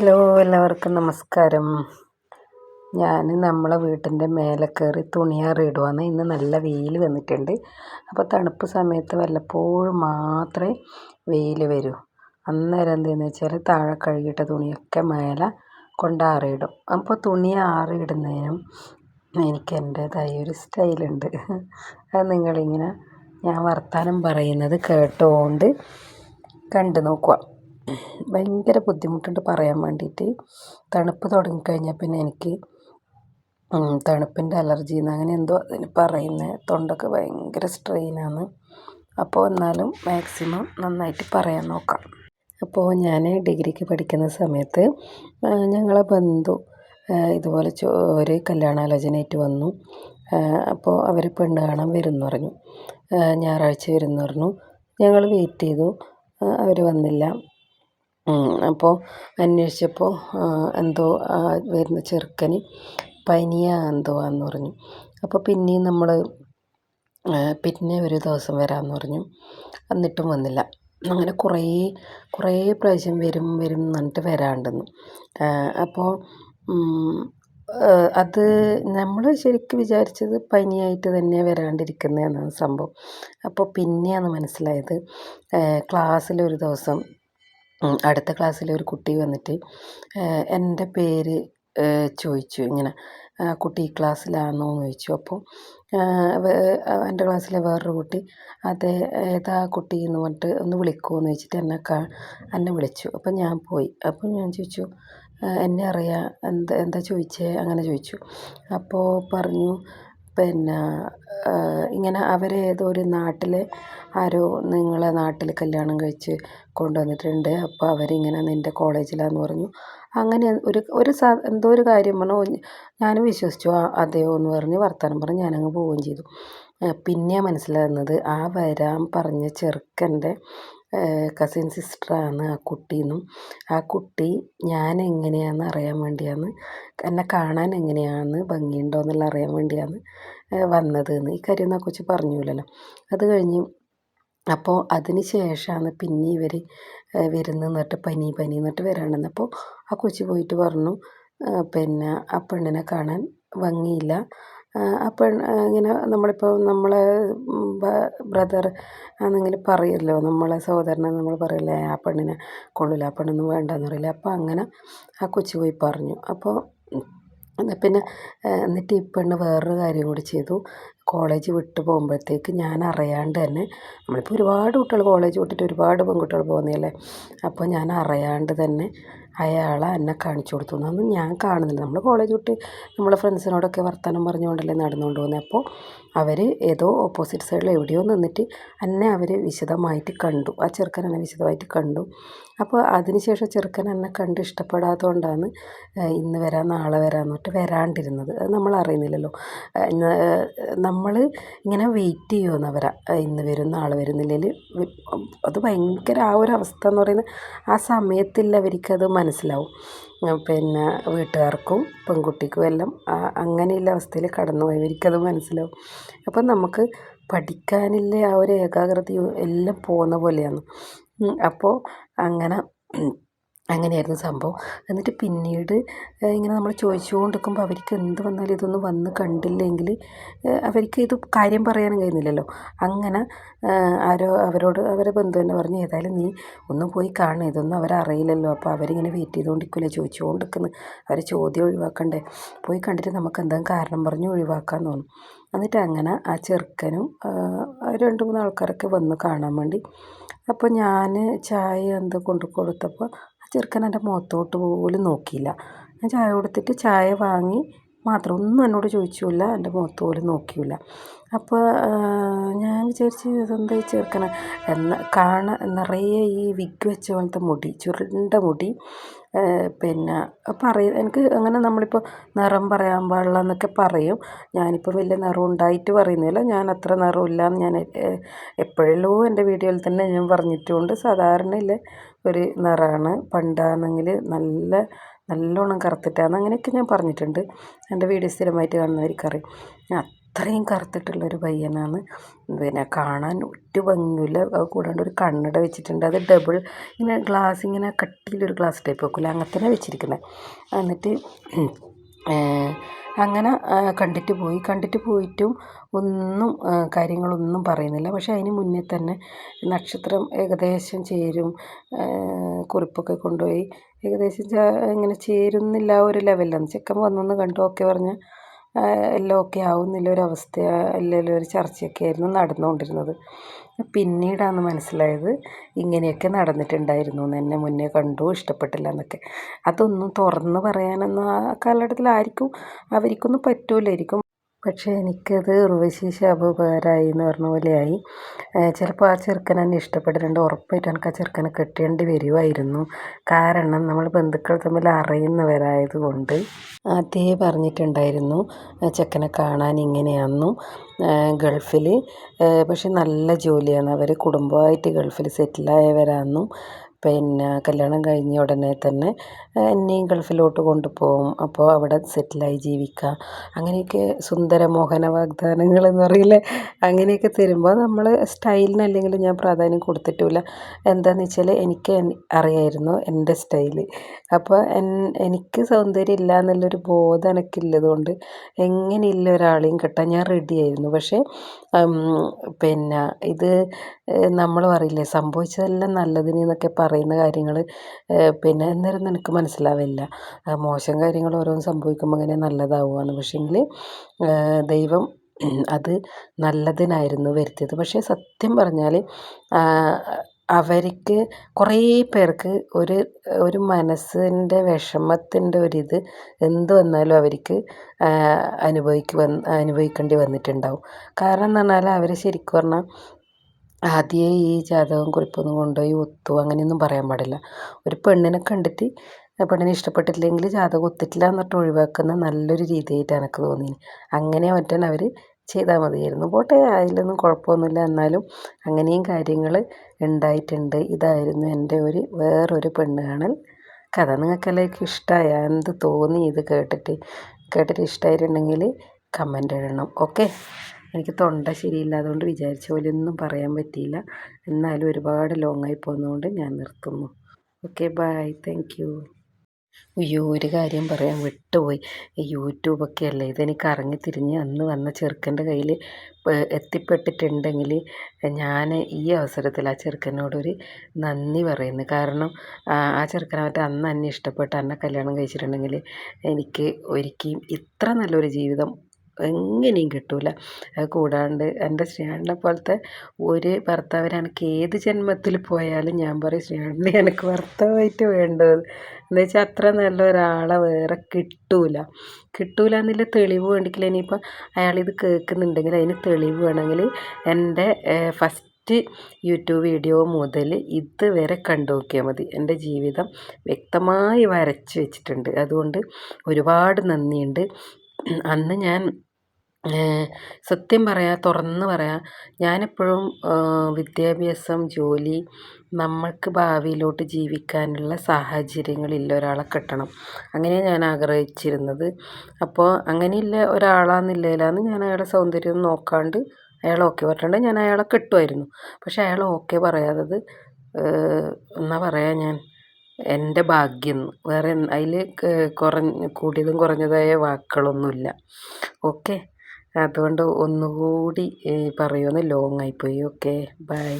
Hello എല്ലാവർക്കും നമസ്കാരം. ഞാൻ നമ്മളെ വീട്ടിന്റെ മേലെ കയറി തുണിയാറിയിടുവാണ് ഇന്ന് നല്ല വെയിൽ വന്നിട്ടുണ്ട്. അപ്പോൾ തണുപ്പ് സമയത്ത് വല്ലപ്പോഴും മാത്രമേ വെയിൽ വരൂ. അന്നേരം എന്തെന്ന് വെച്ചാൽ താഴെ കഴുകിയിട്ട തുണിയൊക്കെ മേലെ കൊണ്ടാറിയിടും അപ്പോൾ തുണി ആറിയിടുന്നതിനും എനിക്ക് എന്റേതായ ഒരു സ്റ്റൈലുണ്ട്. അത് നിങ്ങളിങ്ങനെ ഞാൻ വർത്തമാനം പറയുന്നത് കേട്ടുകൊണ്ട് കണ്ടു നോക്കുക. ഭയങ്കര ബുദ്ധിമുട്ടുണ്ട് പറയാൻ വേണ്ടിയിട്ട്. തണുപ്പ് തുടങ്ങിക്കഴിഞ്ഞാൽ പിന്നെ എനിക്ക് തണുപ്പിന്റെ അലർജി എന്ന് അങ്ങനെ എന്തോ അതിന് പറയുന്നത് തൊണ്ടൊക്കെ ഭയങ്കര സ്ട്രെയിനാണ് അപ്പോൾ എന്നാലും മാക്സിമം നന്നായിട്ട് പറയാൻ നോക്കാം. അപ്പോൾ ഞാൻ ഡിഗ്രിക്ക് പഠിക്കുന്ന സമയത്ത് ഞങ്ങളെ ബന്ധു ഇതുപോലെ ഒരു കല്യാണാലോചനയായിട്ട് വന്നു. അപ്പോൾ അവർ പെണ്ണ് കാണാൻ വരും എന്ന് പറഞ്ഞു ഞായറാഴ്ച വരുമെന്ന് പറഞ്ഞു. ഞങ്ങൾ വെയിറ്റ് ചെയ്തു. അവർ വന്നില്ല. അപ്പോൾ അന്വേഷിച്ചപ്പോൾ എന്തോ വരുന്ന ചെറുക്കന് പനിയാ എന്തോ ആണെന്ന് പറഞ്ഞു. അപ്പോൾ പിന്നെയും നമ്മൾ പിന്നെ ഒരു ദിവസം വരാമെന്ന് പറഞ്ഞു. എന്നിട്ടും വന്നില്ല. അങ്ങനെ കുറേ കുറേ പ്രാവശ്യം വരും വരും എന്ന് പറഞ്ഞിട്ട് വരാണ്ടെന്നു. അപ്പോൾ അത് നമ്മൾ ശരിക്കും വിചാരിച്ചത് പനിയായിട്ട് തന്നെ വരാണ്ടിരിക്കുന്നതെന്നാണ് സംഭവം. അപ്പോൾ പിന്നെയാണ് മനസ്സിലായത് ക്ലാസ്സിലൊരു ദിവസം അടുത്ത ക്ലാസ്സിലെ ഒരു കുട്ടി വന്നിട്ട് എന്റെ പേര് ചോദിച്ചു ഇങ്ങനെ കുട്ടി ഈ ക്ലാസ്സിലാണോ എന്ന് ചോദിച്ചു. അപ്പോൾ എന്റെ ക്ലാസ്സിലെ വേറൊരു കുട്ടി അതെ ഏതാ കുട്ടി എന്ന് പറഞ്ഞിട്ട് ഒന്ന് വിളിക്കുമെന്ന് ചോദിച്ചിട്ട് എന്നെ എന്നെ വിളിച്ചു. അപ്പം ഞാൻ പോയി. അപ്പോൾ ഞാൻ ചോദിച്ചു എന്നെ അറിയാം. എന്താ എന്താ ചോദിച്ചേ? അങ്ങനെ ചോദിച്ചു. അപ്പോൾ പറഞ്ഞു പിന്നെ ഇങ്ങനെ അവർ ഏതോ ഒരു നാട്ടിൽ ആരോ നിങ്ങളെ നാട്ടിൽ കല്യാണം കഴിച്ച് കൊണ്ടുവന്നിട്ടുണ്ട്. അപ്പോൾ അവരിങ്ങനെ നിന്റെ കോളേജിലാന്ന് പറഞ്ഞു. അങ്ങനെ ഒരു ഒരു എന്തോ ഒരു കാര്യം പറഞ്ഞു. ഞാനും വിശ്വസിച്ചു. ആ അതെയോ എന്ന് പറഞ്ഞ് വർത്തമാനം പറഞ്ഞ് ഞാനങ്ങ് പോവുകയും ചെയ്തു. പിന്നെ മനസ്സിലാകുന്നത് ആ വരാൻ പറഞ്ഞ ചെറുക്കന്റെ കസിൻ സിസ്റ്ററാണ് ആ കുട്ടിയെന്നും ആ കുട്ടി ഞാൻ എങ്ങനെയാണെന്ന് അറിയാൻ വേണ്ടിയാണ് എന്നെ കാണാൻ എങ്ങനെയാണ് ഭംഗിയുണ്ടോ എന്നുള്ള അറിയാൻ വേണ്ടിയാണ് വന്നത് എന്ന് ഈ കാര്യം ആ കൊച്ചു പറഞ്ഞില്ലല്ലോ അത് കഴിഞ്ഞ് അപ്പോൾ അതിന് ശേഷമാണ് പിന്നെ ഇവർ വരുന്നത് എന്നിട്ട് പനി പനി എന്നിട്ട് വരാണ്ടെന്ന്. അപ്പോൾ ആ കൊച്ചു പോയിട്ട് പറഞ്ഞു പിന്നെ ആ പെണ്ണിനെ കാണാൻ ഭംഗിയില്ല. ആ ഇങ്ങനെ നമ്മളിപ്പോൾ നമ്മളെ ബ്രദർ ആണെങ്കിൽ പറയുമല്ലോ നമ്മളെ സഹോദരനെ നമ്മൾ പറയില്ലേ ആ പെണ്ണിനെ കൊള്ളില്ല ആ പെണ്ണൊന്നും വേണ്ടെന്ന് പറയില്ല. അപ്പോൾ അങ്ങനെ ആ കൊച്ചു പോയി പറഞ്ഞു. അപ്പോൾ പിന്നെ എന്നിട്ട് ഈ പെണ്ണ് വേറൊരു കാര്യം കൂടി ചെയ്തു. കോളേജ് വിട്ട് പോകുമ്പോഴത്തേക്ക് ഞാൻ അറിയാണ്ട് തന്നെ നമ്മളിപ്പോൾ ഒരുപാട് കുട്ടികൾ കോളേജ് വിട്ടിട്ട് ഒരുപാട് പെൺകുട്ടികൾ പോകുന്നതല്ലേ? അപ്പോൾ ഞാൻ അറിയാണ്ട് തന്നെ അയാളെ എന്നെ കാണിച്ചു കൊടുത്തു. അതൊന്നും ഞാൻ കാണുന്നില്ല. നമ്മൾ കോളേജ് വിട്ട് നമ്മളെ ഫ്രണ്ട്സിനോടൊക്കെ വർത്തമാനം പറഞ്ഞുകൊണ്ടല്ലേ നടന്നുകൊണ്ട് പോകുന്നത് അപ്പോൾ അവർ ഏതോ ഓപ്പോസിറ്റ് സൈഡിൽ എവിടെയോ നിന്നിട്ട് എന്നെ അവർ വിശദമായിട്ട് കണ്ടു. ആ ചെറുക്കൻ എന്നെ വിശദമായിട്ട് കണ്ടു. അപ്പോൾ അതിനുശേഷം ചെറുക്കൻ എന്നെ കണ്ട് ഇഷ്ടപ്പെടാത്തതുകൊണ്ടാണ് ഇന്ന് വരാം നാളെ വരാം എന്നിട്ട് വരാണ്ടിരുന്നത്. അത് നമ്മൾ അറിയുന്നില്ലല്ലോ. നമ്മൾ ഇങ്ങനെ വെയിറ്റ് ചെയ്യുമെന്ന് വരാം ഇന്ന് വരും നാളെ വരുന്നില്ലെങ്കിൽ അത് ഭയങ്കര ആ ഒരു അവസ്ഥ എന്ന് പറയുന്നത് ആ സമയത്തിൽ അവർക്കത് മനസ്സിലാവും. പിന്നെ വീട്ടുകാർക്കും പെൺകുട്ടിക്കും എല്ലാം അങ്ങനെയുള്ള അവസ്ഥയിൽ കടന്നു പോയവർക്കത് മനസ്സിലാവും. അപ്പം നമുക്ക് പഠിക്കാനുള്ള ആ ഒരു ഏകാഗ്രതയും എല്ലാം പോകുന്ന പോലെയാണ്. അപ്പോൾ അങ്ങനെ അങ്ങനെയായിരുന്നു സംഭവം. എന്നിട്ട് പിന്നീട് ഇങ്ങനെ നമ്മൾ ചോദിച്ചുകൊണ്ട് നിൽക്കുമ്പോൾ അവർക്ക് എന്ത് വന്നാലും ഇതൊന്നും വന്ന് കണ്ടില്ലെങ്കിൽ അവർക്ക് ഇത് കാര്യം പറയാനും കഴിയുന്നില്ലല്ലോ. അങ്ങനെ ആരോ അവരോട് അവരെ ബന്ധു തന്നെ പറഞ്ഞു ഏതായാലും നീ ഒന്ന് പോയി കാണുക ഇതൊന്നും അവരറിയില്ലല്ലോ അപ്പോൾ അവരിങ്ങനെ വെയിറ്റ് ചെയ്തുകൊണ്ടിരിക്കില്ലേ ചോദിച്ചുകൊണ്ട് നിൽക്കുന്നു അവർ ചോദ്യം ഒഴിവാക്കണ്ടേ? പോയി കണ്ടിട്ട് നമുക്ക് എന്തെങ്കിലും കാരണം പറഞ്ഞ് ഒഴിവാക്കാൻ തോന്നും. എന്നിട്ട് അങ്ങനെ ആ ചെറുക്കനും രണ്ട് മൂന്ന് ആൾക്കാരൊക്കെ വന്ന് കാണാൻ വേണ്ടി. അപ്പോൾ ഞാൻ ചായ എന്ത് കൊണ്ട് കൊടുത്തപ്പോൾ ആ ചെറുക്കൻ എന്റെ മുഖത്തോട്ട് പോലും നോക്കിയില്ല. ഞാൻ ചായ കൊടുത്തിട്ട് ചായ വാങ്ങി മാത്രം ഒന്നും എന്നോട് ചോദിച്ചില്ല എന്റെ മുഖത്ത് പോലും നോക്കിയില്ല. അപ്പോൾ ഞാൻ വിചാരിച്ചു ഇതെന്താ ഈ ചെറുക്കനെ? എന്ന കാണാൻ നിറയെ ഈ വിഗ് വെച്ച പോലത്തെ മുടി ചുരുണ്ട മുടി പിന്നെ പറയും എനിക്ക് അങ്ങനെ നമ്മളിപ്പോൾ നിറം പറയാൻ പാടില്ല എന്നൊക്കെ പറയും. ഞാനിപ്പോൾ വലിയ നിറം ഉണ്ടായിട്ട് പറയുന്നില്ല. ഞാൻ അത്ര നിറമില്ല എന്ന് ഞാൻ എപ്പോഴല്ലോ എന്റെ വീഡിയോയിൽ തന്നെ ഞാൻ പറഞ്ഞിട്ടുണ്ട്. സാധാരണയിലെ ഒരു നിറമാണ് പണ്ടാണെങ്കിൽ നല്ല നല്ലോണം കറുത്തിട്ടാണ് അങ്ങനെയൊക്കെ ഞാൻ പറഞ്ഞിട്ടുണ്ട്. എന്റെ വീഡിയോ സ്ഥിരമായിട്ട് കാണുന്നവർക്കറിയാം അത്രയും കറുത്തിട്ടുള്ളൊരു പയ്യനാണ്. പിന്നെ കാണാൻ ഒറ്റ ഭംഗിയില്ല അത് കൂടാണ്ട് ഒരു കണ്ണട വെച്ചിട്ടുണ്ട്. അത് ഡബിൾ ഇങ്ങനെ ഗ്ലാസ് ഇങ്ങനെ കട്ടിയിലൊരു ഗ്ലാസ് ടൈപ്പ് വെക്കില്ല അങ്ങനെ തന്നെ വെച്ചിരിക്കുന്നത് എന്നിട്ട് അങ്ങനെ കണ്ടിട്ട് പോയി. കണ്ടിട്ട് പോയിട്ടും ഒന്നും കാര്യങ്ങളൊന്നും പറയുന്നില്ല. പക്ഷേ അതിന് മുന്നേ തന്നെ നക്ഷത്രം ഏകദേശം ചേരും. കുറിപ്പൊക്കെ കൊണ്ടുപോയി. ഏകദേശം ഇങ്ങനെ ചേരുന്നില്ല ഒരു ലെവലിലാണ് ചെക്കൻ വന്നൊന്ന് കണ്ടു. ഓക്കെ പറഞ്ഞ് എല്ലാം ഓക്കെ അവസ്ഥ അല്ലെങ്കിൽ ഒരു ചർച്ചയൊക്കെ ആയിരുന്നു നടന്നുകൊണ്ടിരുന്നത്. പിന്നീടാണ് മനസ്സിലായത് ഇങ്ങനെയൊക്കെ നടന്നിട്ടുണ്ടായിരുന്നു എന്ന് എന്നെ മുന്നേ കണ്ടു ഇഷ്ടപ്പെട്ടില്ല എന്നൊക്കെ. അതൊന്നും തുറന്ന് പറയാനൊന്നും ആ കാലഘട്ടത്തിൽ ആർക്കും അവർക്കൊന്നും പറ്റൂലായിരിക്കും. പക്ഷേ എനിക്കത് ഉർവശി ശാപുപകാരമായി എന്ന് പറഞ്ഞ പോലെയായി. ചിലപ്പോൾ ആ ചെറുക്കൻ എന്നെ ഇഷ്ടപ്പെട്ടിട്ടുണ്ട്. ഉറപ്പായിട്ട് എനിക്ക് ആ ചെറുക്കനെ കെട്ടേണ്ടി വരുമായിരുന്നു കാരണം നമ്മൾ ബന്ധുക്കൾ തമ്മിൽ അറിയുന്നവരായത് കൊണ്ട് പറഞ്ഞിട്ടുണ്ടായിരുന്നു. ചെക്കനെ കാണാൻ ഇങ്ങനെയാണെന്നും ഗൾഫിൽ പക്ഷെ നല്ല ജോലിയാണ്. അവർ കുടുംബമായിട്ട് ഗൾഫിൽ സെറ്റിലായവരാണെന്നും പിന്നെ കല്യാണം കഴിഞ്ഞ ഉടനെ തന്നെ എന്നെയും ഗൾഫിലോട്ട് കൊണ്ടുപോകും. അപ്പോൾ അവിടെ സെറ്റിലായി ജീവിക്കുക അങ്ങനെയൊക്കെ സുന്ദര മോഹന വാഗ്ദാനങ്ങൾ എന്ന് പറയില്ലേ അങ്ങനെയൊക്കെ തരുമ്പോൾ നമ്മൾ സ്റ്റൈലിന് ഞാൻ പ്രാധാന്യം കൊടുത്തിട്ടില്ല. എന്താണെന്ന് വെച്ചാൽ എനിക്ക് അറിയായിരുന്നു എന്റെ സ്റ്റൈൽ. അപ്പോൾ എനിക്ക് സൗന്ദര്യം ഇല്ല എന്നുള്ളൊരു ബോധം എനിക്കില്ലതുകൊണ്ട് കൊണ്ട് എങ്ങനെയില്ല ഒരാളെയും കിട്ടാൻ ഞാൻ റെഡിയായിരുന്നു പക്ഷേ പിന്നെ ഇത് നമ്മൾ പറയില്ലേ സംഭവിച്ചതെല്ലാം നല്ലതിന് എന്നൊക്കെ പറയുന്ന കാര്യങ്ങൾ പിന്നെ അന്നേരം നിനക്ക് മനസ്സിലാവില്ല. മോശം കാര്യങ്ങൾ ഓരോന്ന് സംഭവിക്കുമ്പോൾ അങ്ങനെ നല്ലതാവുകയാണ്. പക്ഷേങ്കിൽ ദൈവം അത് നല്ലതിനായിരുന്നു വരുത്തിയത്. പക്ഷേ സത്യം പറഞ്ഞാൽ അവർക്ക് കുറേ പേർക്ക് ഒരു ഒരു മനസ്സിന്റെ വിഷമത്തിന്റെ ഒരിത് എന്ത് വന്നാലും അവർക്ക് അനുഭവിക്കുക അനുഭവിക്കേണ്ടി വന്നിട്ടുണ്ടാവും. കാരണം എന്ന് പറഞ്ഞാൽ അവർ ശരിക്കും പറഞ്ഞാൽ ആദ്യമേ ഈ ജാതകം കുറിപ്പൊന്നും കൊണ്ടുപോയി ഒത്തു അങ്ങനെയൊന്നും പറയാൻ പാടില്ല. ഒരു പെണ്ണിനെ കണ്ടിട്ട് പെണ്ണിനെ ഇഷ്ടപ്പെട്ടില്ലെങ്കിൽ ജാതകം ഒത്തിട്ടില്ല എന്നിട്ട് ഒഴിവാക്കുന്ന നല്ലൊരു രീതിയായിട്ട് എനിക്ക് തോന്നി അങ്ങനെ മറ്റാണ് അവർ ചെയ്താൽ മതിയായിരുന്നു. പോട്ടെ അതിലൊന്നും കുഴപ്പമൊന്നുമില്ല. എന്നാലും അങ്ങനെയും കാര്യങ്ങൾ ഉണ്ടായിട്ടുണ്ട്. ഇതായിരുന്നു എന്റെ ഒരു വേറൊരു പെണ്ണ് കാണൽ കഥ നിങ്ങൾക്കെല്ലാവർക്കും ഇഷ്ടമായ എന്ത് തോന്നി? ഇത് കേട്ടിട്ട് കേട്ടിട്ട് ഇഷ്ടമായിട്ടുണ്ടെങ്കിൽ കമന്റ് ഇടണം. ഓക്കെ? എനിക്ക് തൊണ്ട ശരിയില്ല അതുകൊണ്ട് വിചാരിച്ച പോലെ ഒന്നും പറയാൻ പറ്റിയില്ല. എന്നാലും ഒരുപാട് ലോങ് ആയി പോകുന്നതുകൊണ്ട് ഞാൻ നിർത്തുന്നു. ഓക്കെ ബൈ താങ്ക് യു അയ്യോ ഒരു കാര്യം പറയാൻ വിട്ടുപോയി. യൂട്യൂബൊക്കെ അല്ലേ? ഇതെനിക്ക് ഇറങ്ങി തിരിഞ്ഞ് അന്ന് വന്ന ചെറുക്കന്റെ കയ്യിൽ എത്തിപ്പെട്ടിട്ടുണ്ടെങ്കിൽ ഞാൻ ഈ അവസരത്തിൽ ആ ചെറുക്കനോടൊരു നന്ദി പറയുന്നു. കാരണം ആ ചെറുക്കനായിട്ട് അന്ന് എന്നെ ഇഷ്ടപ്പെട്ട് എന്നെ കല്യാണം കഴിച്ചിട്ടുണ്ടെങ്കിൽ എനിക്ക് ഒരിക്കലും ഇത്ര നല്ലൊരു ജീവിതം എങ്ങനെയും കിട്ടൂല. അത് കൂടാണ്ട് എന്റെ ശ്രീയാണിനെ പോലത്തെ ഒരു ഭർത്താവിനെനിക്ക് ഏത് ജന്മത്തിൽ പോയാലും ഞാൻ പറയും ശ്രീയാണിനെ എനിക്ക് ഭർത്താവായിട്ട് വേണ്ടത്. എന്ന് വെച്ചാൽ അത്ര നല്ല ഒരാളെ വേറെ കിട്ടൂല. കിട്ടൂല എന്നുള്ള തെളിവ് വേണ്ടിക്കില്ല. ഇനിയിപ്പോൾ ഇത് കേൾക്കുന്നുണ്ടെങ്കിൽ അതിന് തെളിവ് വേണമെങ്കിൽ എന്റെ ഫസ്റ്റ് യൂട്യൂബ് വീഡിയോ മുതൽ ഇതുവരെ കണ്ടു നോക്കിയാൽ മതി. എന്റെ ജീവിതം വ്യക്തമായി വരച്ച് വെച്ചിട്ടുണ്ട്. അതുകൊണ്ട് ഒരുപാട് നന്ദിയുണ്ട്. അന്ന് ഞാൻ സത്യം പറയാം തുറന്ന് പറയാം ഞാനെപ്പോഴും വിദ്യാഭ്യാസം ജോലി നമ്മൾക്ക് ഭാവിയിലോട്ട് ജീവിക്കാനുള്ള സാഹചര്യങ്ങളില്ല ഒരാളെ കെട്ടണം. അങ്ങനെ ഞാൻ ആഗ്രഹിച്ചിരുന്നത്. അപ്പോൾ അങ്ങനെയില്ല ഒരാളാണെന്നില്ലേലാന്ന് ഞാൻ അയാളെ സൗന്ദര്യം നോക്കാണ്ട് അയാൾ ഓക്കെ പറഞ്ഞിട്ടുണ്ട്. ഞാൻ അയാളെ കെട്ടുമായിരുന്നു പക്ഷെ അയാൾ ഓക്കെ പറയാത്തത് എന്നാ പറയാ ഞാൻ എന്റെ ഭാഗ്യം. വേറെ അതിൽ കുറഞ്ഞ കൂടിയതും കുറഞ്ഞതായ വാക്കുകളൊന്നുമില്ല. ഓക്കെ അതുകൊണ്ട് ഒന്നുകൂടി പറയുമെന്ന് ലോങ് ആയിപ്പോയി. Okay bye